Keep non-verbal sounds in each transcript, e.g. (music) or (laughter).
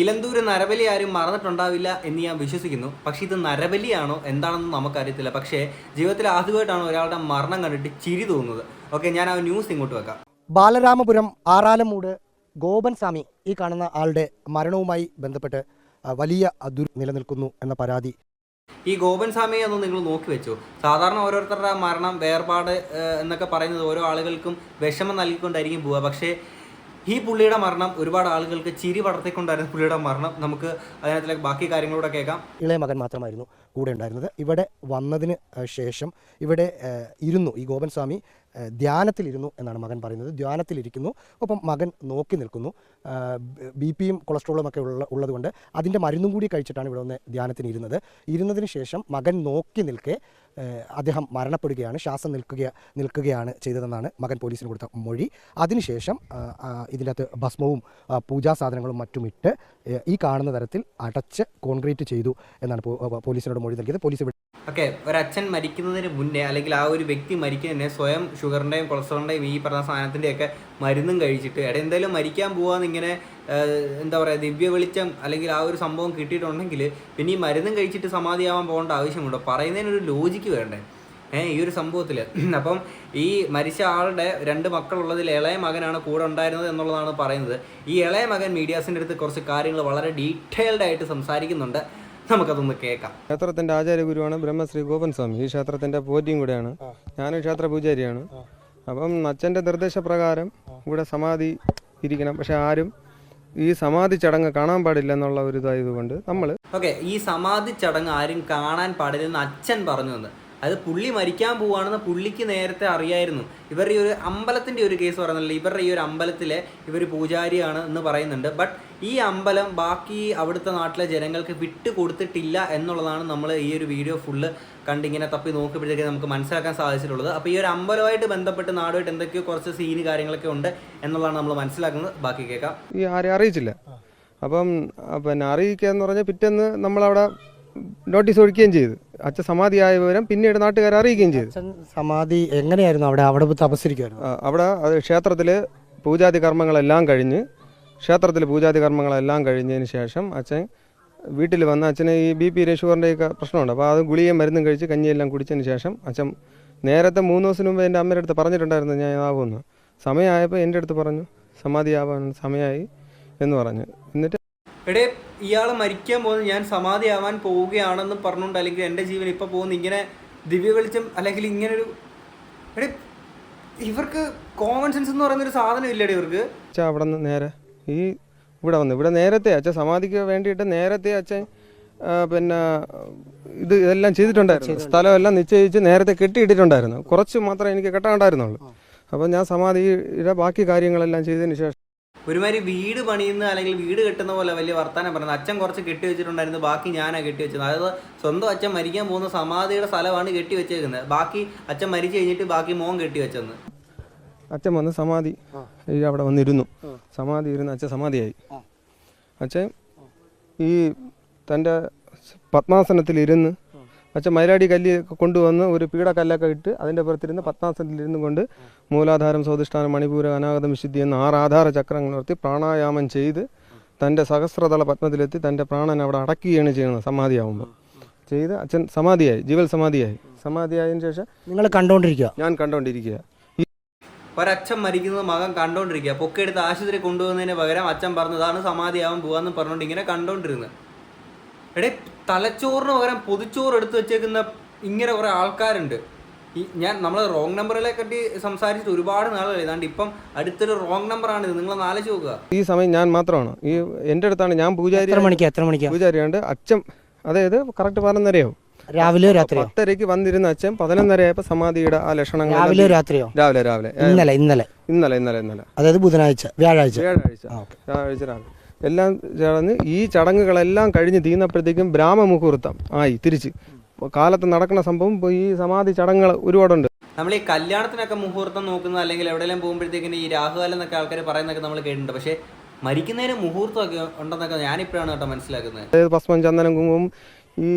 ഇലന്തൂര് നരബലി ആരും മറന്നിട്ടുണ്ടാവില്ല എന്ന് ഞാൻ വിശ്വസിക്കുന്നു. പക്ഷേ ഇത് നരബലിയാണോ? എന്താണെന്ന് നമുക്കറിയത്തില്ല. പക്ഷേ ജീവിതത്തിൽ ആദ്യമായിട്ടാണ് ഒരാളുടെ മരണം കണ്ടിട്ട് ചിരി തോന്നുന്നത്. ഓക്കെ ഞാൻ ആ ന്യൂസ് ഇങ്ങോട്ട് വെക്കാം. ബാലരാമപുരം ആറാലമൂട് ഗോപൻ സ്വാമി ഈ കാണുന്ന ആളുടെ മരണവുമായി ബന്ധപ്പെട്ട് വലിയ ദുർ നിലനിൽക്കുന്നു എന്ന പരാതി. ഈ ഗോപൻ സ്വാമിയെ ഒന്ന് നിങ്ങൾ നോക്കി വെച്ചു. സാധാരണ ഓരോരുത്തരുടെ മരണം വേർപാട് എന്നൊക്കെ പറയുന്നത് ഓരോ ആളുകൾക്കും വിഷമം നൽകിക്കൊണ്ടായിരിക്കും പോവുക. പക്ഷേ ഈ പുള്ളിയുടെ മരണം ഒരുപാട് ആളുകൾക്ക് ചിരി വളർത്തിക്കൊണ്ടായിരുന്ന പുള്ളിയുടെ മരണം. നമുക്ക് അതിനകത്തിലേക്ക് ബാക്കി കാര്യങ്ങളൂടെ കേൾക്കാം. ഇളയ മകൻ മാത്രമായിരുന്നു കൂടെ ഉണ്ടായിരുന്നത്. ഇവിടെ വന്നതിന് ശേഷം ഇവിടെ ഇരുന്നു. ഈ ഗോപൻ സ്വാമി ധ്യാനത്തിലിരുന്നു എന്നാണ് മകൻ പറയുന്നത്. ധ്യാനത്തിലിരിക്കുന്നു. ഒപ്പം മകൻ നോക്കി നിൽക്കുന്നു. ബി പിയും കൊളസ്ട്രോളും ഒക്കെ ഉള്ള ഉള്ളതുകൊണ്ട് അതിന്റെ മരുന്നും കൂടി കഴിച്ചിട്ടാണ് ഇവിടെ വന്ന് ധ്യാനത്തിന് ഇരുന്നത് ഇരുന്നതിന് ശേഷം മകൻ നോക്കി നിൽക്കെ അദ്ദേഹം മരണപ്പെടുകയാണ് ശ്വാസം നിൽക്കുക നിൽക്കുകയാണ് ചെയ്തതെന്നാണ് മകൻ പോലീസിന് കൊടുത്ത മൊഴി. അതിനുശേഷം ഇതിനകത്ത് ഭസ്മവും പൂജാ സാധനങ്ങളും മറ്റും ഇട്ട് ഈ കാണുന്ന തരത്തിൽ അടച്ച് കോൺക്രീറ്റ് ചെയ്തു എന്നാണ് പോലീസിനോട് മൊഴി നൽകിയത്. പോലീസ് ഓക്കെ ഒരച്ഛൻ മരിക്കുന്നതിന് മുന്നേ അല്ലെങ്കിൽ ആ ഒരു വ്യക്തി മരിക്കുന്നതിന് സ്വയം ഷുഗറിന്റെയും കൊളസ്ട്രോളിന്റെയും ഈ പറഞ്ഞ സാധനത്തിന്റെയൊക്കെ മരുന്നും കഴിച്ചിട്ട് എടാ എന്തായാലും മരിക്കാൻ പോവാന്ന് ഇങ്ങനെ എന്താ പറയുക ദിവ്യ വെളിച്ചം അല്ലെങ്കിൽ ആ ഒരു സംഭവം കിട്ടിയിട്ടുണ്ടെങ്കിൽ പിന്നെ ഈ മരുന്നും കഴിച്ചിട്ട് സമാധിയാവാൻ പോകേണ്ട ആവശ്യമുണ്ടോ? പറയുന്നതിനൊരു ലോജിക്ക് വേണ്ടേ? ഏഹ് ഈ ഒരു സംഭവത്തിൽ (clears throat) അപ്പം ഈ മരിച്ച ആളുടെ രണ്ട് മക്കളുള്ളതിൽ ഇളയ മകനാണ് കൂടെ ഉണ്ടായിരുന്നത് എന്നുള്ളതാണ് പറയുന്നത്. ഈ ഇളയ മകൻ മീഡിയാസിന്റെ അടുത്ത് കുറച്ച് കാര്യങ്ങൾ വളരെ ഡീറ്റെയിൽഡ് ആയിട്ട് സംസാരിക്കുന്നുണ്ട്. നമുക്കതൊന്ന് കേൾക്കാം. ക്ഷേത്രത്തിന്റെ ആചാര്യഗുരുവാണ് ബ്രഹ്മശ്രീ ഗോപൻ സ്വാമി ഈ ക്ഷേത്രത്തിന്റെ പോറ്റിയും കൂടെയാണ്. ഞാനും ക്ഷേത്ര പൂജാരിയാണ്. അപ്പം അച്ഛന്റെ നിർദ്ദേശപ്രകാരം ഇവിടെ സമാധി ഇരിക്കണം. പക്ഷെ ആരും ഈ സമാധി ചടങ്ങ് കാണാൻ പാടില്ല എന്നുള്ള ഒരു ഇതായതുകൊണ്ട് നമ്മൾ ഓക്കെ ഈ സമാധി ചടങ്ങ് ആരും കാണാൻ പാടില്ലെന്ന് അച്ഛൻ പറഞ്ഞു എന്ന് അത് പുള്ളി മരിക്കാൻ പോവാണെന്ന് പുള്ളിക്ക് നേരത്തെ അറിയായിരുന്നു. ഇവരുടെ ഈ ഒരു അമ്പലത്തിന്റെ ഒരു കേസ് പറയുന്നില്ല ഇവരുടെ ഈ ഒരു അമ്പലത്തിലെ ഇവർ പൂജാരിയാണ് എന്ന് പറയുന്നുണ്ട്. ബട്ട് ഈ അമ്പലം ബാക്കി അവിടുത്തെ നാട്ടിലെ ജനങ്ങൾക്ക് വിട്ടു കൊടുത്തിട്ടില്ല എന്നുള്ളതാണ് നമ്മൾ ഈ ഒരു വീഡിയോ ഫുള്ള് കണ്ടിങ്ങനെ തപ്പി നോക്കിയപ്പോഴത്തേക്ക് നമുക്ക് മനസ്സിലാക്കാൻ സാധിച്ചിട്ടുള്ളത്. അപ്പോൾ ഈ ഒരു അമ്പലമായിട്ട് ബന്ധപ്പെട്ട് നാടുമായിട്ട് എന്തൊക്കെയോ കുറച്ച് സീന് കാര്യങ്ങളൊക്കെ ഉണ്ട് എന്നുള്ളതാണ് നമ്മൾ മനസ്സിലാക്കുന്നത്. ബാക്കി കേൾക്കാം. ഈ ആരെയും അറിയിച്ചില്ല. അപ്പം പിന്നെ അറിയിക്കുക എന്ന് പറഞ്ഞാൽ പിറ്റേന്ന് നമ്മളവിടെ നോട്ടീസ് ഒഴിക്കുകയും ചെയ്തു. അച്ഛൻ സമാധിയായ വിവരം പിന്നീട് നാട്ടുകാരെ അറിയിക്കുകയും ചെയ്തു. സമാധി എങ്ങനെയായിരുന്നു? അവിടെ അവിടെ തപസ്സിരിക്കുമായിരുന്നു അവിടെ അത് ക്ഷേത്രത്തിൽ പൂജാതി കർമ്മങ്ങളെല്ലാം കഴിഞ്ഞ് ക്ഷേത്രത്തിൽ പൂജാതി കർമ്മങ്ങളെല്ലാം കഴിഞ്ഞതിന് ശേഷം അച്ഛൻ വീട്ടിൽ വന്ന് അച്ഛന് ഈ ബി പി ഷുഗറിന്റെയൊക്കെ പ്രശ്നമുണ്ട്. അപ്പോൾ അത് ഗുളിയും മരുന്നും കഴിച്ച് കഞ്ഞിയെല്ലാം കുടിച്ചതിന് ശേഷം അച്ഛൻ നേരത്തെ മൂന്ന് ദിവസത്തിന് മുമ്പ് എന്റെ അമ്മയുടെ അടുത്ത് പറഞ്ഞിട്ടുണ്ടായിരുന്നു ഞാൻ ആകുമെന്ന് സമയമായപ്പോൾ എന്റെ അടുത്ത് പറഞ്ഞു സമാധിയാവാൻ സമയമായി എന്ന് പറഞ്ഞു. എന്നിട്ട് എടേ ഇയാൾ മരിക്കാൻ പോകുന്നത് ഞാൻ സമാധിയാവാൻ പോവുകയാണെന്ന് പറഞ്ഞുകൊണ്ട് അല്ലെങ്കിൽ എന്റെ ജീവൻ ഇപ്പോൾ പോകുന്ന ഇങ്ങനെ ദിവ്യ വെളിച്ചം അല്ലെങ്കിൽ ഇങ്ങനൊരു എടേ ഇവർക്ക് കോമൺ സെൻസ് എന്ന് പറയുന്ന ഒരു സാധനം ഇല്ലടി ഇവർക്ക്. അച്ഛാ അവിടെ നിന്ന് നേരെ. ഈ ഇവിടെ വന്നു ഇവിടെ നേരത്തെ അച്ഛൻ സമാധിക്ക് വേണ്ടിയിട്ട് നേരത്തെ അച്ഛൻ പിന്നെ ഇത് ഇതെല്ലാം ചെയ്തിട്ടുണ്ടായിരുന്നു. സ്ഥലമെല്ലാം നിശ്ചയിച്ച് നേരത്തെ കെട്ടിയിട്ടിട്ടുണ്ടായിരുന്നു. കുറച്ച് മാത്രമേ എനിക്ക് കെട്ടാണ്ടായിരുന്നുള്ളൂ അപ്പോൾ ഞാൻ സമാധിയുടെ ബാക്കി കാര്യങ്ങളെല്ലാം ചെയ്തതിന് ശേഷം ഒരുമാതിരി വീട് പണിയുന്ന അല്ലെങ്കിൽ വീട് കെട്ടുന്ന പോലെ വലിയ വർത്താനം പറയുന്നത്. അച്ഛൻ കുറച്ച് കെട്ടി വെച്ചിട്ടുണ്ടായിരുന്നു ബാക്കി ഞാനാ കെട്ടി വെച്ചത്. അതായത് സ്വന്തം അച്ഛൻ മരിക്കാൻ പോകുന്ന സമാധിയുടെ സ്ഥലമാണ് കെട്ടി വെച്ചേക്കുന്നത്. ബാക്കി അച്ഛൻ മരിച്ചു കഴിഞ്ഞിട്ട് ബാക്കി മോൻ കെട്ടി വെച്ചെന്ന്. അച്ഛൻ വന്ന് സമാധി അവിടെ വന്നിരുന്നു. സമാധി ഇരുന്ന് അച്ഛൻ സമാധിയായി. അച്ഛൻ ഈ തന്റെ പത്മാസനത്തിൽ അച്ഛൻ മൈലാടി കല്ല് കൊണ്ടുവന്ന് ഒരു പീഡക്കല്ലൊക്കെ ഇട്ട് അതിന്റെ പുറത്തിരുന്ന് പത്താം ഇരുന്ന് കൊണ്ട് മൂലാധാരം സ്വാധിഷ്ഠാനം മണിപൂര അനാഗത വിശുദ്ധി എന്ന ആറ് ആധാര ചക്രങ്ങൾ നിർത്തി പ്രാണായാമം ചെയ്ത് തന്റെ സഹസ്രതല പത്മത്തിലെത്തി തന്റെ പ്രാണൻ അവിടെ അടക്കുകയാണ് ചെയ്യുന്നത് സമാധിയാവുമ്പോൾ. ചെയ്ത് അച്ഛൻ സമാധിയായി ജീവൽ സമാധിയായി. സമാധിയായതിനു ശേഷം നിങ്ങൾ കണ്ടുകൊണ്ടിരിക്കുക ഞാൻ കണ്ടുകൊണ്ടിരിക്കുക ഒരച്ഛൻ മരിക്കുന്നത് മകൻ കണ്ടോണ്ടിരിക്കുക. പൊക്കെടുത്ത് ആശുപത്രി കൊണ്ടുപോകുന്നതിന് പകരം അച്ഛൻ പറഞ്ഞതാണ് സമാധിയാവാൻ പോവാന്ന് പറഞ്ഞുകൊണ്ട് ഇങ്ങനെ കണ്ടോണ്ടിരുന്നത്. എടേ തലച്ചോറിന് പകരം പൊതിച്ചോറ് എടുത്ത് വെച്ചേക്കുന്ന ഇങ്ങനെ കുറെ ആൾക്കാരുണ്ട്. ഈ ഞാൻ നമ്മൾ റോങ് നമ്പറിലെ കട്ടി സംസാരിച്ചിട്ട് ഒരുപാട് നാളുകളായി ഏതാണ്ട് ഇപ്പം അടുത്തൊരു റോങ് നമ്പറാണ് ഇത്. നിങ്ങൾ നാലേ നോക്കുക. ഈ സമയം ഞാൻ മാത്രമാണ്. ഈ എന്റെ അടുത്താണ്. ഞാൻ പൂജാരി എത്ര മണിക്കാ? എത്ര മണിക്ക്? പൂജാരിയുണ്ട് അച്ഛൻ അതായത് കറക്റ്റ് പതിനൊന്നരയാവും രാവിലെ രാത്രിയോ? പത്തരയ്ക്ക് വന്നിരുന്ന അച്ഛൻ പതിനൊന്നരയായപ്പോ സമാധിയുടെ ആ ലക്ഷണങ്ങൾ രാവിലെ രാത്രിയോ? രാവിലെ രാവിലെ. ഇന്നലെ ഇന്നലെ. ഇന്നലെ ഇന്നലെ ഇന്നലെ. അതായത് ബുധനാഴ്ച വ്യാഴാഴ്ച. വ്യാഴാഴ്ച. വ്യാഴാഴ്ച രാവിലെ. എല്ലാം ചേർന്ന് ഈ ചടങ്ങുകളെല്ലാം കഴിഞ്ഞ് തീർന്നപ്പോഴത്തേക്കും ബ്രാഹ്മമുഹൂർത്തം ആയി തിരിച്ച്. കാലത്ത് നടക്കുന്ന സംഭവം ഇപ്പോൾ ഈ സമാധി ചടങ്ങുകൾ ഒരുപാടുണ്ട്. നമ്മൾ ഈ കല്യാണത്തിനൊക്കെ മുഹൂർത്തം നോക്കുന്നത് അല്ലെങ്കിൽ എവിടെയെങ്കിലും പോകുമ്പോഴത്തേക്കിന് ഈ രാഹുകാലം എന്നൊക്കെ ആൾക്കാർ പറയുന്നതൊക്കെ നമ്മൾ കേട്ടിട്ടുണ്ട്. പക്ഷേ മരിക്കുന്നതിന് മുഹൂർത്തമൊക്കെ ഉണ്ടെന്നൊക്കെ ഞാനിപ്പോഴാണ് കേട്ടോ മനസ്സിലാക്കുന്നത്. അതായത് ഭസ്മം ചന്ദനം കുങ്കുമം ഈ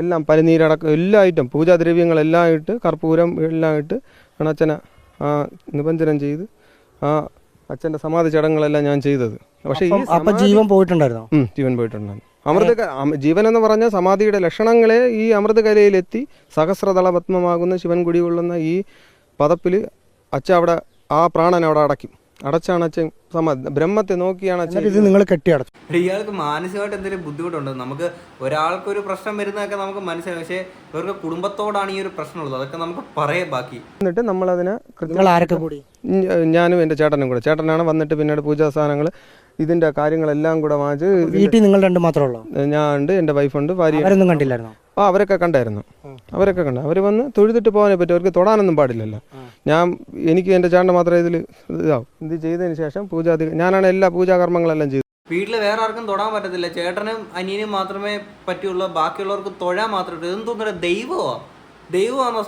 എല്ലാം പനിനീരടക്കം എല്ലാ ഐറ്റം പൂജാദ്രവ്യങ്ങളെല്ലാം ഇട്ട് കർപ്പൂരം എല്ലാം ഇട്ട് ആ നിബന്ധനം ചെയ്ത് ആ അച്ഛന്റെ സമാധി ചടങ്ങുകളെല്ലാം ഞാൻ ചെയ്തത്. പക്ഷേ ഈ അപ്പൊ ജീവൻ പോയിട്ടുണ്ടായിരുന്നോ? ജീവൻ പോയിട്ടുണ്ടായിരുന്നു. അമൃത ജീവൻ എന്ന് പറഞ്ഞ സമാധിയുടെ ലക്ഷണങ്ങളെ ഈ അമൃതകലയിലെത്തി സഹസ്രതള പത്മമാകുന്ന ശിവൻ കുടികൊള്ളുന്ന ഈ പദപ്പിൽ അച്ഛ അവിടെ ആ പ്രാണൻ അവിടെ അടയ്ക്കും. അടച്ചാണ് അച്ഛൻ ബ്രഹ്മത്തെ നോക്കിയാണ് ഇത് നിങ്ങൾ കെട്ടിയടച്ചു. ഇയാൾക്ക് മാനസികമായിട്ട് എന്തെങ്കിലും ബുദ്ധിമുട്ടുണ്ട്? നമുക്ക് ഒരാൾക്ക് ഒരു പ്രശ്നം വരുന്നതൊക്കെ നമുക്ക് മനസ്സിലാവും പക്ഷേ ഇവർക്ക് കുടുംബത്തോടാണ് ഈ ഒരു പ്രശ്നമുള്ളത്. അതൊക്കെ നമുക്ക് പറയാം ബാക്കി. എന്നിട്ട് നമ്മൾ അതിനെ ആരൊക്കെ കൂടി? ഞാനും എന്റെ ചേട്ടനും കൂടെ. ചേട്ടനാണ് വന്നിട്ട് പിന്നീട് പൂജാ സാധനങ്ങൾ ഇതിന്റെ കാര്യങ്ങളെല്ലാം കൂടെ വാങ്ങിച്ച് വീട്ടിൽ നിങ്ങൾ രണ്ടു മാത്രമേ ഉള്ളൂ? ഞാൻ ഉണ്ട് എന്റെ വൈഫുണ്ട് ഭാര്യ അവരൊന്നും കണ്ടില്ലായിരുന്നു? ആ അവരൊക്കെ കണ്ടായിരുന്നു. അവരൊക്കെ കണ്ടു. അവർ വന്ന് തൊഴുതിട്ട് പോകാനേ പറ്റും. അവർക്ക് തൊടാനൊന്നും പാടില്ലല്ലോ. ഞാൻ എനിക്ക് എന്റെ ചേട്ടൻ മാത്രമേ ഇതിൽ ഇതാവും. ഇത് ചെയ്തതിന് ശേഷം പൂജാതി ഞാനാണ് എല്ലാ പൂജാകർമ്മങ്ങളെല്ലാം ചെയ്തത്. വീട്ടിൽ വേറെ ആർക്കും തൊടാൻ പറ്റത്തില്ല. ചേട്ടനും അനിയനും മാത്രമേ പറ്റുള്ളൂ ബാക്കിയുള്ളവർക്ക് തൊഴാൻ മാത്രമേ പറ്റൂ ഇതെന്ന് തോന്നുന്നത് ദൈവമോ? ദൈവമാണോ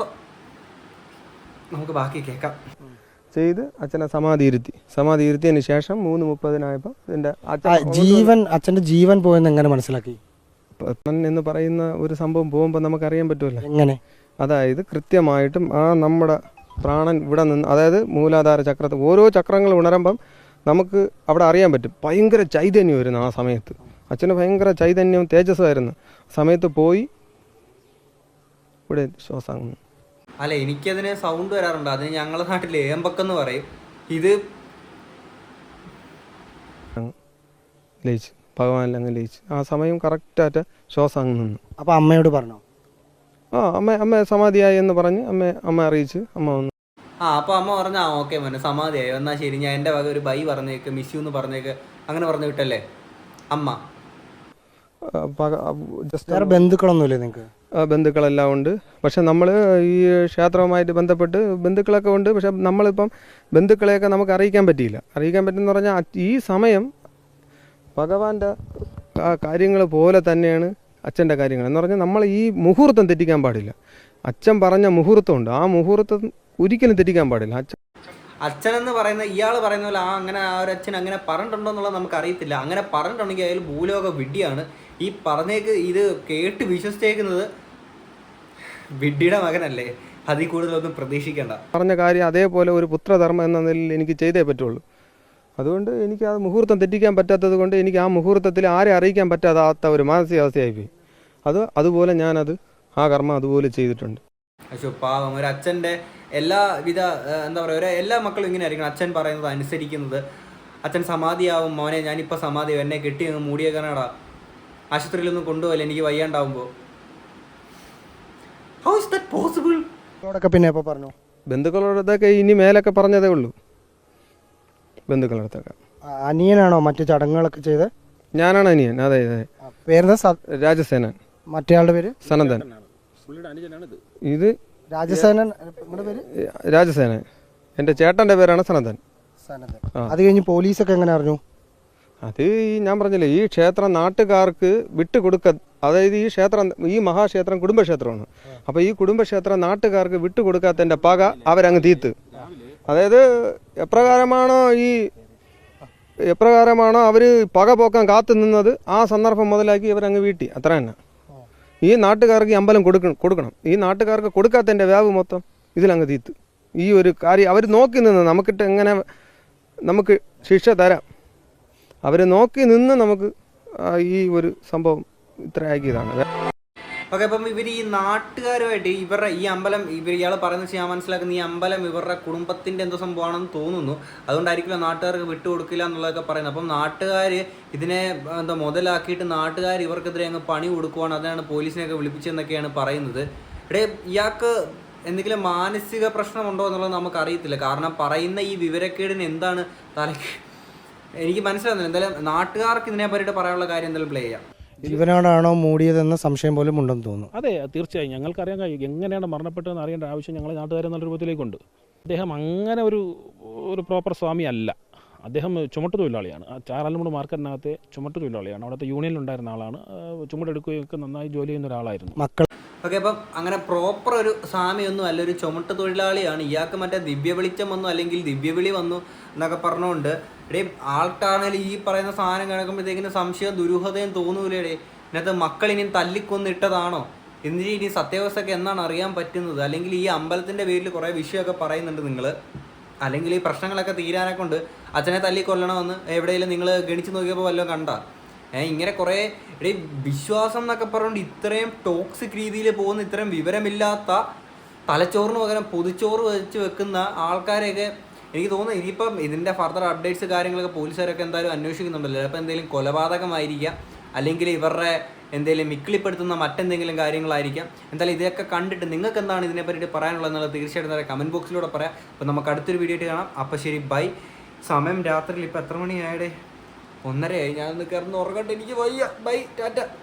നമുക്ക് ബാക്കി കേൾക്കാം. ചെയ്ത് അച്ഛനെ സമാധി ഇരുത്തി സമാധി ഇരുത്തിയതിന് ശേഷം മൂന്ന് മുപ്പതിനായപ്പോൾ അച്ഛൻ ജീവൻ അച്ഛന്റെ ജീവൻ പോയെന്ന് എങ്ങനെ മനസ്സിലാക്കി? എന്ന് പറയുന്ന ഒരു സംഭവം പോകുമ്പോൾ നമുക്കറിയാൻ പറ്റുമല്ലോ. എങ്ങനെ? അതായത് കൃത്യമായിട്ടും ആ നമ്മുടെ പ്രാണൻ ഇവിടെ നിന്ന് അതായത് മൂലാധാര ചക്രത്തിൽ ഓരോ ചക്രങ്ങൾ ഉണരുമ്പം നമുക്ക് അവിടെ അറിയാൻ പറ്റും. ഭയങ്കര ചൈതന്യമായിരുന്നു ആ സമയത്ത്. അച്ഛന് ഭയങ്കര ചൈതന്യവും തേജസ്സായിരുന്നു സമയത്ത് പോയി ഇവിടെ ശ്വാസം അല്ല എനിക്കതിന് സൗണ്ട് വരാറുണ്ട്. അതിന് ഞങ്ങളുടെ നാട്ടിൽ ഏമ്പക്കെന്ന് പറയും. ഇത് ലയിച്ച് ഭഗവാനിൽ അങ്ങ് ലയിച്ച്. ആ സമയം കറക്റ്റായിട്ട് ശ്വാസം അങ്ങ് നിന്നു. അപ്പൊ അമ്മയോട് പറഞ്ഞോ? ആ അമ്മ അമ്മ സമാധിയായി എന്ന് പറഞ്ഞ് അമ്മ അമ്മ അറിയിച്ച് അമ്മ വന്നു. ആ അപ്പോൾ അമ്മ പറഞ്ഞ ആ ഓക്കെ മോനെ സമാധിയായി. എന്നാൽ ശരി ഞാൻ എന്റെ വക ഒരു ബൈ പറഞ്ഞേക്ക് മിസ് യു എന്ന് പറഞ്ഞേക്ക് അങ്ങനെ പറഞ്ഞു വിട്ടല്ലേ? അമ്മ. ജസ്റ്റ് ബന്ധുക്കളൊന്നുമില്ലേ നിങ്ങൾക്ക് ബന്ധുക്കളെല്ലാം ഉണ്ട്. പക്ഷെ നമ്മൾ ഈ ക്ഷേത്രവുമായിട്ട് ബന്ധപ്പെട്ട് ബന്ധുക്കളൊക്കെ ഉണ്ട്. പക്ഷെ നമ്മളിപ്പം ബന്ധുക്കളെയൊക്കെ നമുക്ക് അറിയിക്കാൻ പറ്റിയില്ല. അറിയിക്കാൻ പറ്റുമെന്ന് പറഞ്ഞാൽ ഈ സമയം ഭഗവാന്റെ കാര്യങ്ങൾ പോലെ തന്നെയാണ് അച്ഛന്റെ കാര്യങ്ങൾ. എന്ന് പറഞ്ഞാൽ നമ്മൾ ഈ മുഹൂർത്തം തെറ്റിക്കാൻ പാടില്ല. അച്ഛൻ പറഞ്ഞ മുഹൂർത്തമുണ്ട് ആ മുഹൂർത്തം ഒരിക്കലും തെറ്റിക്കാൻ പാടില്ല. അച്ഛൻ എന്ന് പറയുന്ന ഇയാൾ പറയുന്ന പോലെ ആ അങ്ങനെ ആ ഒരു അച്ഛൻ അങ്ങനെ പറഞ്ഞിട്ടുണ്ടോ എന്നുള്ളത് നമുക്ക് അറിയത്തില്ല. അങ്ങനെ പറഞ്ഞിട്ടുണ്ടെങ്കിൽ അയാൾ ഭൂലോക വിഡ്ഢിയാണ്. ഈ പറഞ്ഞേക്ക് ഇത് കേട്ട് വിശ്വസിച്ചേക്കുന്നത് വിഡ്ഢിയുടെ മകനല്ലേ? അതിൽ കൂടുതലൊന്നും പ്രതീക്ഷിക്കേണ്ട. പറഞ്ഞ കാര്യം അതേപോലെ ഒരു പുത്രധർമ്മം എന്ന നിലയിൽ എനിക്ക് ചെയ്തേ പറ്റുള്ളൂ. അതുകൊണ്ട് എനിക്ക് ആ മുഹൂർത്തം തെറ്റിക്കാൻ പറ്റാത്തത് കൊണ്ട് എനിക്ക് ആ മുഹൂർത്തത്തിൽ ആരെ അറിയിക്കാൻ പറ്റാത്ത ഒരു മാനസികാവസ്ഥയായിപ്പോയി അത് അതുപോലെ ഞാനത് ആ കർമ്മം അതുപോലെ ചെയ്തിട്ടുണ്ട്. അശോ പാവം. ഒരു അച്ഛന്റെ എല്ലാവിധ എന്താ പറയുക ഒരു എല്ലാ മക്കളും ഇങ്ങനെ ആയിരിക്കണം. അച്ഛൻ പറയുന്നത് അനുസരിക്കുന്നത്. അച്ഛൻ സമാധിയാവും. മോനെ ഞാനിപ്പോൾ സമാധിയാവും എന്നെ കെട്ടി നിന്ന് മൂടിയേക്കാനാടാ ആശുപത്രിയിലൊന്നും കൊണ്ടുപോകല്ലേ? എനിക്ക് വയ്യാണ്ടാവുമ്പോൾ ഹൗ ഇസ് ദാറ്റ് പോസിബിൾ പിന്നെ പറഞ്ഞു? ബന്ധുക്കളോടൊക്കെ ഇനി മേലൊക്കെ പറഞ്ഞതേ ഉള്ളൂ. ബന്ധുക്കളടുത്തൊക്കെ ആ, അനിയനാണോ മറ്റു ചടങ്ങുകളൊക്കെ ചെയ്ത്? ഞാനാണ് അനിയൻ. അതെ അതെ. പേര് രാജസേനൻ. മറ്റേ ആളുടെ പേര്? സനന്ദൻ ഇത് രാജസേനൻ നിങ്ങളുടെ പേര്? രാജസേനൻ. എന്റെ ചേട്ടന്റെ പേരാണ് സനന്ദൻ സനന്ദൻ. അത് കഴിഞ്ഞ് പോലീസൊക്കെ എങ്ങനെ അറിഞ്ഞു? അത് ഈ ഞാൻ പറഞ്ഞില്ലേ ഈ ക്ഷേത്രം നാട്ടുകാർക്ക് വിട്ടുകൊടുക്ക അതായത് ഈ ക്ഷേത്രം ഈ മഹാക്ഷേത്രം കുടുംബക്ഷേത്രമാണ്. അപ്പോൾ ഈ കുടുംബക്ഷേത്രം നാട്ടുകാർക്ക് വിട്ടുകൊടുക്കാത്തതിന്റെ പക അവരങ്ങ് തീത്ത്. അതായത് എപ്രകാരമാണോ ഈ എപ്രകാരമാണോ അവർ പക പോക്കാൻ കാത്തു നിന്നത് ആ സന്ദർഭം മുതലാക്കി ഇവരങ്ങ് വീട്ടി. അത്ര തന്നെ ഈ നാട്ടുകാർക്ക് അമ്പലം കൊടുക്കണം കൊടുക്കണം. ഈ നാട്ടുകാർക്ക് കൊടുക്കാത്തതിന്റെ വ്യാപ് മൊത്തം ഇതിലങ്ങ് തീത്ത്. ഈ ഒരു കാര്യം അവർ നോക്കി നിന്ന് നമുക്കിട്ട് എങ്ങനെ നമുക്ക് ശിക്ഷ തരാം. അവർ നോക്കി നിന്ന് നമുക്ക് ഈ ഒരു സംഭവം ഇത്ര ആക്കിയതാണ്. ഓക്കെ അപ്പം ഇവർ ഈ നാട്ടുകാരുമായിട്ട് ഇവരുടെ ഈ അമ്പലം ഇവർ ഇയാൾ പറയുന്നത് ഞാൻ മനസ്സിലാക്കുന്ന ഈ അമ്പലം ഇവരുടെ കുടുംബത്തിന്റെ എന്തോ സംഭവമാണെന്ന് തോന്നുന്നു. അതുകൊണ്ടായിരിക്കില്ല നാട്ടുകാർക്ക് വിട്ടുകൊടുക്കില്ല എന്നുള്ളതൊക്കെ പറയുന്നത്. അപ്പം നാട്ടുകാർ ഇതിനെ എന്താ മുതലാക്കിയിട്ട് നാട്ടുകാർ ഇവർക്കെതിരെ അങ്ങ് പണി കൊടുക്കുവാണ്. അതാണ് പോലീസിനെയൊക്കെ വിളിപ്പിച്ചെന്നൊക്കെയാണ് പറയുന്നത്. ഇവിടെ ഇയാൾക്ക് എന്തെങ്കിലും മാനസിക പ്രശ്നമുണ്ടോ എന്നുള്ളത് നമുക്ക് അറിയത്തില്ല കാരണം പറയുന്ന ഈ വിവരക്കേടിന് എന്താണ് തലയ്ക്ക് എനിക്ക് മനസ്സിലാകുന്നില്ല എന്തായാലും നാട്ടുകാർക്ക് ഇതിനെ പറ്റിയിട്ട് പറയാനുള്ള കാര്യം എന്തായാലും പ്ലേ ചെയ്യാം. ജീവനോടാണോ മൂടിയതെന്ന സംശയം പോലും ഉണ്ടെന്ന് തോന്നുന്നു. അതെ തീർച്ചയായും. ഞങ്ങൾക്കറിയാൻ കഴിയും എങ്ങനെയാണ് മരണപ്പെട്ടതെന്ന് അറിയേണ്ട ആവശ്യം ഞങ്ങളെ നാട്ടുകാരെ നല്ല രൂപത്തിലേക്കുണ്ട്. അദ്ദേഹം അങ്ങനെ ഒരു ഒരു പ്രോപ്പർ സ്വാമി അല്ല. അദ്ദേഹം ചുമട്ട് തൊഴിലാളിയാണ്. ആ ചാറാലുമൂട് മാർക്കറ്റിനകത്തെ ചുമട്ട് തൊഴിലാളിയാണ്. അവിടുത്തെ യൂണിയനിലുണ്ടായിരുന്ന ആളാണ്. ചുമട്ടെടുക്കുകയൊക്കെ ചുമടെടുക്കുകയൊക്കെ നന്നായി ജോലി ചെയ്യുന്ന ഒരാളായിരുന്നു. മക്കൾ ഓക്കെ അപ്പം അങ്ങനെ പ്രോപ്പർ ഒരു സ്വാമിയൊന്നും അല്ല ഒരു ചുമട്ട് തൊഴിലാളിയാണ്. ഇയാൾക്ക് മറ്റേ ദിവ്യ വെളിച്ചം വന്നു അല്ലെങ്കിൽ ദിവ്യവിളി വന്നു എന്നൊക്കെ പറഞ്ഞുകൊണ്ട് ഇടേ ആൾക്കാണെങ്കിൽ ഈ പറയുന്ന സാധനം കിടക്കുമ്പോഴത്തേക്കിന് സംശയം ദുരൂഹതയും തോന്നൂലേടേ ഇതിനകത്ത് മക്കൾ ഇനി തല്ലിക്കൊന്നിട്ടതാണോ? എന്നിട്ട് ഇനി സത്യാവസ്ഥയൊക്കെ എന്നാണ് അറിയാൻ പറ്റുന്നത്? അല്ലെങ്കിൽ ഈ അമ്പലത്തിന്റെ പേരിൽ കുറേ വിഷയമൊക്കെ പറയുന്നുണ്ട് നിങ്ങൾ അല്ലെങ്കിൽ ഈ പ്രശ്നങ്ങളൊക്കെ തീരാനെ കൊണ്ട് അച്ഛനെ തല്ലിക്കൊല്ലണമെന്ന് എവിടെയെങ്കിലും നിങ്ങൾ ഗണിച്ച് നോക്കിയപ്പോൾ വല്ലതും കണ്ട? ഇങ്ങനെ കുറേ ഒരു വിശ്വാസം എന്നൊക്കെ പറഞ്ഞുകൊണ്ട് ഇത്രയും ടോക്സിക് രീതിയിൽ പോകുന്ന ഇത്രയും വിവരമില്ലാത്ത തലച്ചോറിന് പകരം പൊതിച്ചോറ് വെച്ച് വെക്കുന്ന ആൾക്കാരെയൊക്കെ എനിക്ക് തോന്നുന്നു. ഇനിയിപ്പം ഇതിന്റെ ഫർദർ അപ്ഡേറ്റ്സ് കാര്യങ്ങളൊക്കെ പോലീസുകാരൊക്കെ എന്തായാലും അന്വേഷിക്കുന്നുണ്ടല്ലോ. ചിലപ്പോൾ എന്തെങ്കിലും കൊലപാതകമായിരിക്കാം. അല്ലെങ്കിൽ ഇവരുടെ എന്തെങ്കിലും മിക്കിളിപ്പെടുത്തുന്ന മറ്റെന്തെങ്കിലും കാര്യങ്ങളായിരിക്കാം. എന്തായാലും ഇതൊക്കെ കണ്ടിട്ട് നിങ്ങൾക്ക് എന്താണ് ഇതിനെ പറ്റിയിട്ട് പറയാനുള്ളത് എന്നുള്ളത് തീർച്ചയായിട്ടും എന്താ കമന്റ് ബോക്സിലൂടെ പറയാം. അപ്പോൾ നമുക്ക് അടുത്തൊരു വീഡിയോ ആയിട്ട് കാണാം. അപ്പോൾ ശരി ബൈ സമയം രാത്രിയിൽ ഇപ്പോൾ എത്ര മണിയായടേ? ഒന്നരയായി. ഒന്ന് കിടന്ന് ഉറങ്ങട്ടെ. എനിക്ക് വയ്യ. Bye ta-ta.